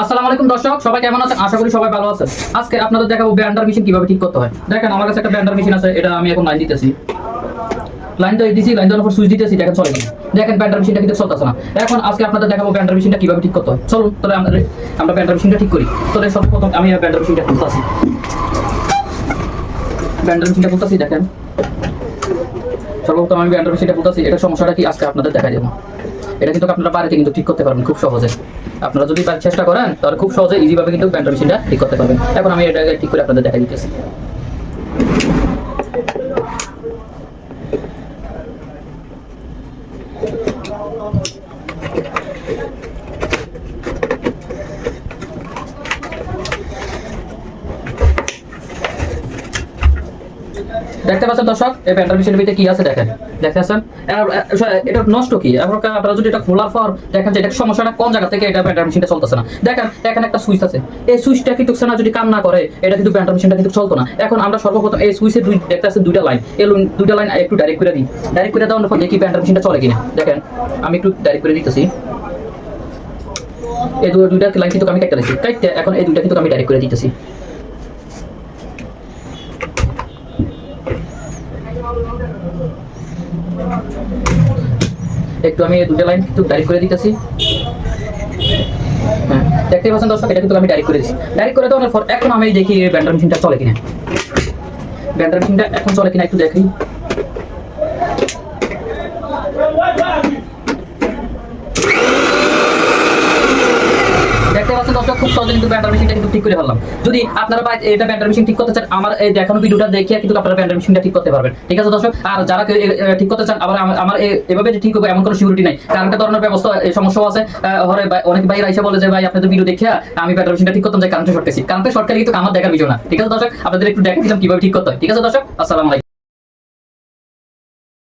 আসসালামু আলাইকুম দর্শক, সবাই কেমন আছেন? আশা করি সবাই ভালো আছেন। আজকে আপনাদের দেখাবো ব্যান্ডার মেশিন কীভাবে ঠিক করতে হয়। দেখেন, আমার কাছে একটা ব্যান্ডার মেশিন আছে, এটা আমি এখন লাইন দিতেছি। লাইন সুইচ দিতেছি, দেখেন, চলে দেখেন, ব্যান্ডার মেশিনটা কিন্তু চলতেছে না। এখন আজকে আপনাদের দেখাবো ব্যান্ডার মেশিনটা কীভাবে ঠিক করতে হয়। চলুন, তাহলে আমরা আমরা ব্যান্ডার মেশিনটা ঠিক করি। তাহলে সর্বপ্রথম আমি ব্যান্ডার মেশিনটা খুলতেছি। ব্যান্ডার মেশিনটা খুলতেছি, দেখেন। সর্বপ্রথম আমি ব্যান্ডার মেশিনটা খুলতেছি এটা সমস্যাটা কি? আজকে আপনাদের দেখা দেবো। এটা কিন্তু আপনারা বাড়িতে কিন্তু ঠিক করতে পারবেন খুব সহজে। আপনারা যদি চেষ্টা করেন, তাহলে খুব সহজে ইজিভাবে কিন্তু ব্যান্ডার মেশিনটা ঠিক করতে পারবেন। এখন আমি এটাকে ঠিক করে আপনাদের দেখা দিতেছি। দেখতে পাচ্ছেন দর্শক, এই ব্যান্ডার মেশিনের ভিতরে কি আছে দেখেন? দেখতে পাচ্ছেন এটা নষ্ট কি? এখন আপনারা যদি এটা খোলার পর দেখেন যে এটা সমস্যাটা কোন জায়গা থেকে এটা ব্যান্ডার মেশিনটা চলতেছে না। দেখেন, এখানে একটা সুইচ আছে। এই সুইচটা কিন্তু না যদি কাম না করে, এটা কিন্তু ব্যান্ডার মেশিনটা কিন্তু চলতো না। এখন আমরা সর্বপ্রথম এই সুইচের দুই দেখতে পাচ্ছেন দুইটা লাইন এই দুইটা লাইন একটু ডাইরেক্ট করে দিই। ডাইরেক্ট করে দেওয়ার পর দেখি ব্যান্ডার মেশিনটা চলে কিনা। দেখেন, আমি একটু ডাইরেক্ট করে দিতেছি। এই দুইটা লাইন কিন্তু আমি কেটে দিচ্ছি কাটতে এখন এই দুইটা কিন্তু আমি ডাইরেক্ট করে দিতেছি। একটু আমি দুটো লাইন একটু ডাইরেক্ট করে দিতেছি। হ্যাঁ দেখতেই পাচ্ছেন দর্শক, এটা কিন্তু আমি ডাইরেক্ট করে দিচ্ছি ডাইরেক্ট করে দেওয়ার পর এখন আমি দেখি ব্যান্ডার মেশিনটা চলে কিনা। ব্যান্ডার মেশিনটা এখন চলে কিনা একটু দেখি। দর্শক, খুব সহজে কিন্তু ব্যান্ডার মেশিনটা কিন্তু ঠিক করে ফেললাম। যদি আপনারা এটা ব্যান্ডার মেশিন ঠিক করতে চান, আমার এই দেখানো ভিডিওটা দেখিয়ে কিন্তু আপনারা ব্যান্ডার মেশিনটা ঠিক করতে পারবেন। ঠিক আছে দর্শক? আর যারা ঠিক করতে চান, আবার আমার- এভাবে যে ঠিক হবে এমন কোনো সিউরিটি নাই। ধরনের ব্যবস্থা আছে। হরে ভাই- অনেক ভাইরা এসে বলে যে, ভাই আপনাদের ভিডিও দেখে, আমি ব্যান্ডার মেশিনটা ঠিক করতাম যে কারেন্টে শর্ট কারেন্টে শর্ট কিন্তু আমার দেখার বিষয় না। ঠিক আছে দর্শক? আপনাদের একটু দেখা দিলাম কীভাবে ঠিক করতে হয়। ঠিক আছে দর্শক? আসসালামু